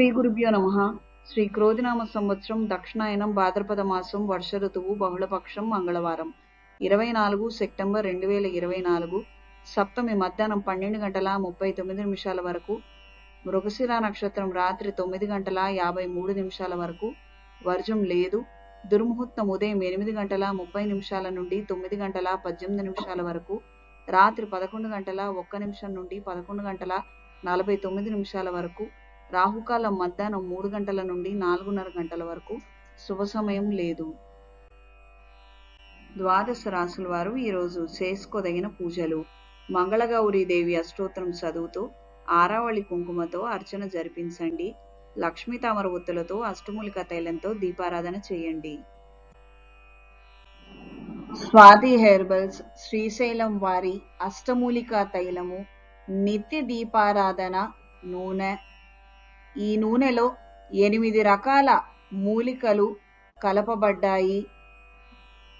శ్రీ గురుభ్యో నమ. శ్రీ క్రోధినామ సంవత్సరం దక్షిణాయనం భాద్రపద మాసం వర్ష ఋతువు బహుళపక్షం మంగళవారం. ఇరవై నాలుగు సెప్టెంబర్ రెండు వేల ఇరవై నాలుగు సప్తమి మధ్యాహ్నం పన్నెండు గంటల ముప్పై తొమ్మిది నిమిషాల వరకు మృగశిర నక్షత్రం రాత్రి తొమ్మిది గంటల యాభై మూడు నిమిషాల వరకు వర్జం లేదు. దుర్ముహూర్తం ఉదయం ఎనిమిది గంటల ముప్పై నిమిషాల నుండి తొమ్మిది గంటల పద్దెనిమిది నిమిషాల వరకు రాత్రి పదకొండు గంటల ఒక్క నిమిషం నుండి పదకొండు గంటల నలభై తొమ్మిది నిమిషాల వరకు రాహుకాలం మధ్యాహ్నం మూడు గంటల నుండి నాలుగున్నర గంటల వరకు శుభ సమయం లేదు. ద్వాదశ రాసుల వారు ఈరోజు చేసుకోదగిన పూజలు. మంగళగౌరీ దేవి అష్టోత్తరం చదువుతూ ఆరావళి కుంకుమతో అర్చన జరిపించండి. లక్ష్మీ తామర ఒత్తులతో అష్టమూలిక తైలంతో దీపారాధన చేయండి. స్వాతి హెర్బల్స్ శ్రీశైలం వారి అష్టమూలిక తైలము నిత్య దీపారాధన నూనె ఈ నూనెలో ఎనిమిది రకాల మూలికలు కలపబడ్డాయి.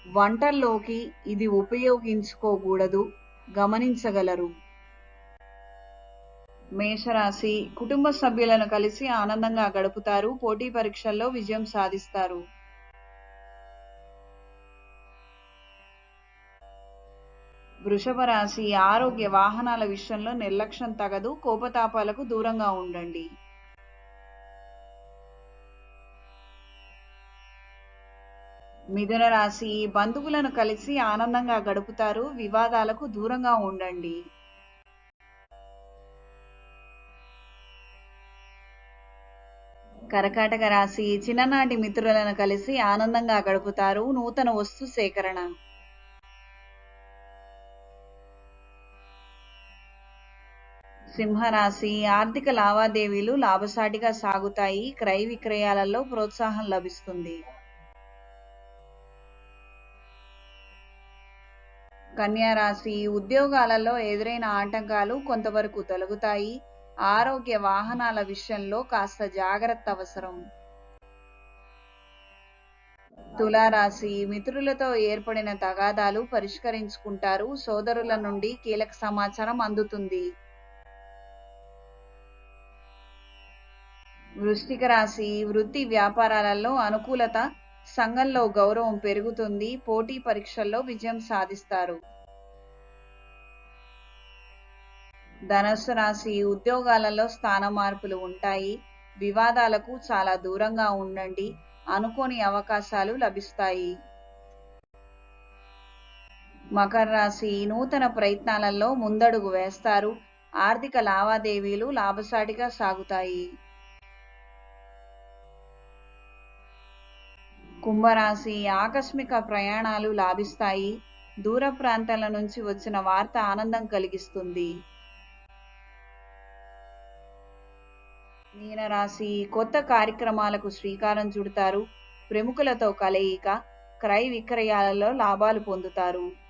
వంటల్లోకి ఇది ఉపయోగించుకోకూడదు గమనించగలరు. మేషరాశి కుటుంబ సభ్యులను కలిసి ఆనందంగా గడుపుతారు పోటీ పరీక్షల్లో విజయం సాధిస్తారు. వృషభ రాశి ఆరోగ్య వాహనాల విషయంలో నిర్లక్ష్యం తగదు కోపతాపాలకు దూరంగా ఉండండి. మిథున రాశి బంధువులను కలిసి ఆనందంగా గడుపుతారు వివాదాలకు దూరంగా ఉండండి. కరకాటక రాశి చిన్ననాటి మిత్రులను కలిసి ఆనందంగా గడుపుతారు నూతన వస్తు సేకరణ. సింహరాశి ఆర్థిక లావాదేవీలు లాభసాటిగా సాగుతాయి క్రయ విక్రయాలలో ప్రోత్సాహం లభిస్తుంది. కన్యారాశి ఉద్యోగాలలో ఎదురైన ఆటంకాలు కొంతవరకు తొలగుతాయి. ఆరోగ్య వాహనాల విషయంలో కాస్త జాగ్రత్త అవసరం. తులారాశి మిత్రులతో ఏర్పడిన తగాదాలు పరిష్కరించుకుంటారు. సోదరుల నుండి కీలక సమాచారం అందుతుంది. వృష్టిక రాశి వృత్తి వ్యాపారాలలో అనుకూలత సంఘంలో గౌరవం పెరుగుతుంది పోటీ పరీక్షల్లో విజయం సాధిస్తారు. ధనస్సు రాశి ఉద్యోగాలలో స్థాన మార్పులు ఉంటాయి. వివాదాలకు చాలా దూరంగా ఉండండి. అనుకోని అవకాశాలు లభిస్తాయి. మకర రాశి నూతన ప్రయత్నాలలో ముందడుగు వేస్తారు. ఆర్థిక లావాదేవీలు లాభసాటిగా సాగుతాయి. కుంభరాశి ఆకస్మిక ప్రయాణాలు లాభిస్తాయి. దూర ప్రాంతాల నుంచి వచ్చిన వార్త ఆనందం కలిగిస్తుంది. మీనరాశి కొత్త కార్యక్రమాలకు శ్రీకారం చుడతారు. ప్రముఖులతో కలయిక క్రయ విక్రయాలలో లాభాలు పొందుతారు.